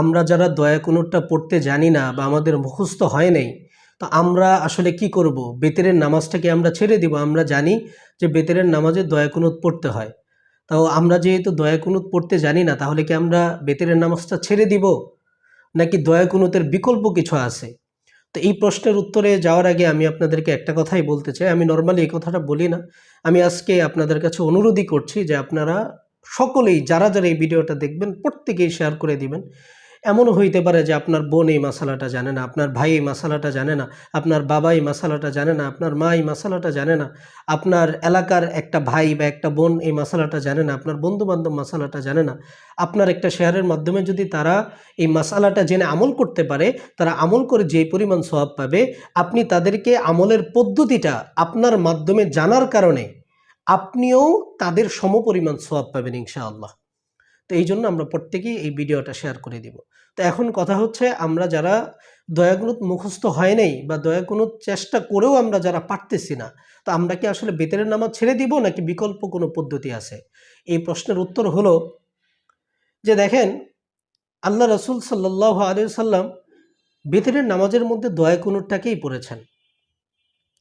আমরা যারা দয়া কুনুরটা পড়তে জানি না বা আমাদের মুখস্থ হয় নাই, তো আমরা আসলে কি করব? বেতেরের নামাজটাকে আমরা ছেড়ে দিব। আমরা জানি যে বেতেরের নামাজে দয়া কুনুত পড়তে হয়। তাও আমরা যেহেতু দয়া কুনুত পড়তে জানি না, তাহলে কি আমরা বেতেরের নামাজটা ছেড়ে দিব? নাকি দয়া কুনুতের বিকল্প কিছু আছে? তো এই প্রশ্নের উত্তরে যাওয়ার আগে আমি আপনাদেরকে একটা কথাই বলতে চাই। আমি নর্মালি এই কথাটা বলি না। আমি আজকে আপনাদের কাছে অনুরোধই করছি যে আপনারা সকলেই, যারা যারা এই ভিডিওটা দেখবেন, প্রত্যেকেই শেয়ার করে দিবেন। এমনও হইতে পারে যে আপনার বোন এই মশালাটা জানে না, আপনার ভাই এই মশালাটা জানে না, আপনার বাবা এই মশালাটা জানে না, আপনার মা এই মশালাটা জানে না, আপনার এলাকার একটা ভাই বা একটা বোন এই মশালাটা জানে না, আপনার বন্ধু বান্ধব মশালাটা জানে না। আপনার একটা শেয়ারের মাধ্যমে যদি তারা এই মশালাটা জেনে আমল করতে পারে, তারা আমল করে যে পরিমাণ স্বভাব পাবে, আপনি তাদেরকে আমলের পদ্ধতিটা আপনার মাধ্যমে জানার কারণে আপনিও তাদের সমপরিমাণ সোয়াব পাবেন ইনশাআল্লাহ। তো এই জন্য আমরা প্রত্যেকেই এই ভিডিওটা শেয়ার করে দিব। তো এখন কথা হচ্ছে আমরা যারা দয়াগুনুত মুখস্থ হয় নাই বা দয়াগুনুত চেষ্টা করেও আমরা যারা পারতেছি না, তো আমরা কি আসলে বেতনের নামাজ ছেড়ে দিব নাকি বিকল্প কোনো পদ্ধতি আছে? এই প্রশ্নের উত্তর হলো যে দেখেন, আল্লাহ রসুল সাল্লাহ আলিয়া সাল্লাম বেতনের নামাজের মধ্যে দয়া পড়েছেন।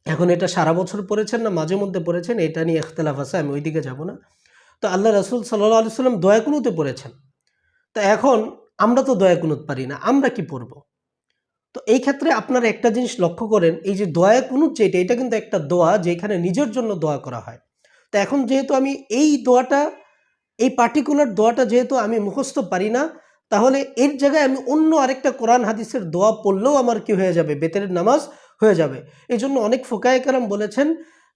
এখন এটা সারা বছর পড়েছেন না, মাঝে মধ্যে পড়েছেন, এটা নিয়ে ইখতলাফ আছে, আমি ওইদিকে যাব না। তো আল্লাহ রসুল সাল্লাহ আলি সাল্লাম দয়া কুনুতে পড়েছেন। তো এখন আমরা তো দয়া কুনুত পারি না, আমরা কি পড়ব? তো এই ক্ষেত্রে আপনারা একটা জিনিস লক্ষ্য করেন, এই যে দয়া কুনুত যেটা এটা কিন্তু একটা দোয়া যেখানে নিজের জন্য দোয়া করা হয়। তো এখন যেহেতু আমি এই দোয়াটা, এই পার্টিকুলার দোয়াটা যেহেতু আমি মুখস্থ পারি না, তাহলে এর জায়গায় আমি অন্য আরেকটা কোরআন হাদিসের দোয়া পড়লেও আমার কি হয়ে যাবে? বেতের নামাজ হয়ে যাবে। এই জন্য অনেক ফোকায় কারাম বলেছেন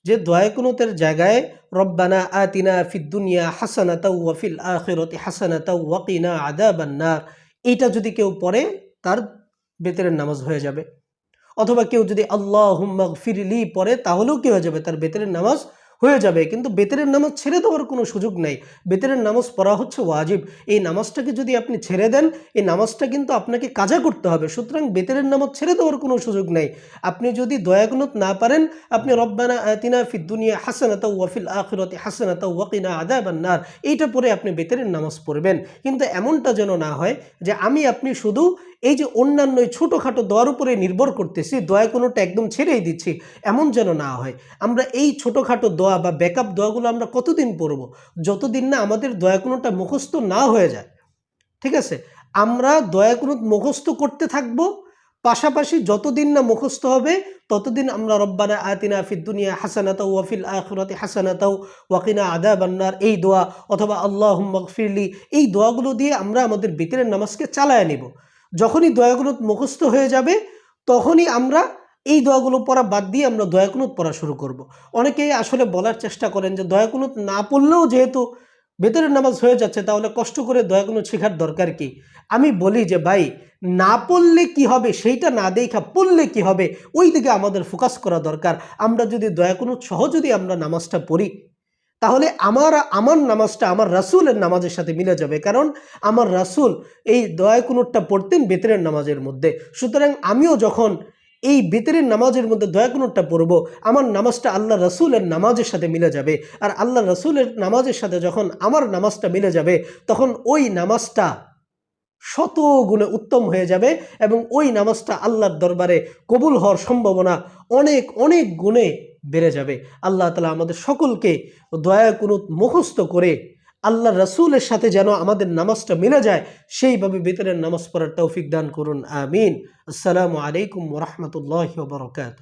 যে দয়াকুনুতের জায়গায়, রব্বানা আতিনা ফিদ্দুনিয়া হাসানাতা ওয়াফিল আখিরতি হাসানাতা ওয়াকিনা আদাবান্নার এইটা যদি কেউ পড়ে, তার বেতেরের নামাজ হয়ে যাবে। অথবা কেউ যদি আল্লাহ হুম্মা ফিরলি পড়ে, তাহলেও কি হয়ে যাবে? তার বেতেরের নামাজ হয়ে যাবে। কিন্তু বেতেরের নামাজ ছেড়ে দেওয়ার কোনো সুযোগ নেই। বেতেরের নামাজ পড়া হচ্ছে ওয়াজিব। এই নামাজটাকে যদি আপনি ছেড়ে দেন, এই নামাজটা কিন্তু আপনাকে কাজা করতে হবে। সুতরাং বেতেরের নামাজ ছেড়ে দেওয়ার কোনো সুযোগ নেই। আপনি যদি দয়াগুনত না পারেন, আপনি রব্বানা আতিনা ফিদ্দুনিয়া হাসানাতা ওয়াফিল আখিরতি হাসানাতা ওয়াকিনা আদাবান্নার এইটা পরে আপনি বেতেরের নামাজ পড়বেন। কিন্তু এমনটা যেন না হয় যে আমি, আপনি শুধু এই যে অন্যান্য ছোটোখাটো দোয়ার উপরে নির্ভর করতেছি দয়া কোনোটা একদম ছেড়েই দিচ্ছি, এমন যেন না হয়। আমরা এই ছোটোখাটো দোয়া বা ব্যাকআপ দোয়াগুলো আমরা কতদিন পড়ব? যতদিন না আমাদের দয়া কোনোটা মুখস্থ না হয়ে যায়। ঠিক আছে? আমরা দয়া কোনো মুখস্থ করতে থাকব, পাশাপাশি যতদিন না মুখস্থ হবে, ততদিন আমরা রব্বানা আতিনা ফিদ্দুনিয়া হাসানাতাও ওয়াফিল আখরাতে হাসানাতাও ওয়াকিনা আদা বান্নার এই দোয়া অথবা আল্লাহ মগফিরলি এই দোয়াগুলো দিয়ে আমরা আমাদের বিতরের নামাজকে চালায় নিব। যখনই দয়াগুলো মুখস্থ হয়ে যাবে, তখনই আমরা এই দোয়াগুলো পড়া বাদ দিয়ে আমরা দয়াকুনুত পড়া শুরু করব। অনেকেই আসলে বলার চেষ্টা করেন যে দয়াকুনুত না পড়লেও যেহেতু বেতরের নামাজ হয়ে যাচ্ছে, তাহলে কষ্ট করে দয়াকুনুত শেখার দরকার কি? আমি বলি যে, ভাই, না পড়লে কি হবে? সেইটা না দেখা পড়লে কি হবে? ওই দিকে আমাদের ফোকাস করা দরকার। আমরা যদি দয়াকুনুত সহ যদি আমরা নামাজটা পড়ি তাহলে আমার আমার নামাজটা, আমার রাসুলের নামাজের সাথে মিলে যাবে। কারণ আমার রাসুল এই দয়া কুনুরটা পড়তেন বেতরের নামাজের মধ্যে। সুতরাং আমিও যখন এই বেতরের নামাজের মধ্যে দয়া কুনুরটা পড়ব, আমার নামাজটা আল্লাহ রসুলের নামাজের সাথে মিলে যাবে। আর আল্লাহ রসুলের নামাজের সাথে যখন আমার নামাজটা মিলে যাবে, তখন ওই নামাজটা শত গুণে উত্তম হয়ে যাবে এবং ওই নামাজটা আল্লাহর দরবারে কবুল হওয়ার সম্ভাবনা অনেক অনেক গুণে বেড়ে যাবে। আল্লাহ তালা আমাদের সকলকে দয়া কোনো মুখস্থ করে আল্লাহ রসুলের সাথে যেন আমাদের নামাজটা মিলে যায়, সেইভাবে বেতনের নামাজ পড়ার তৌফিক দান করুন। আমিন। আসসালামু আলাইকুম রহমতুল্লাহ বরকাত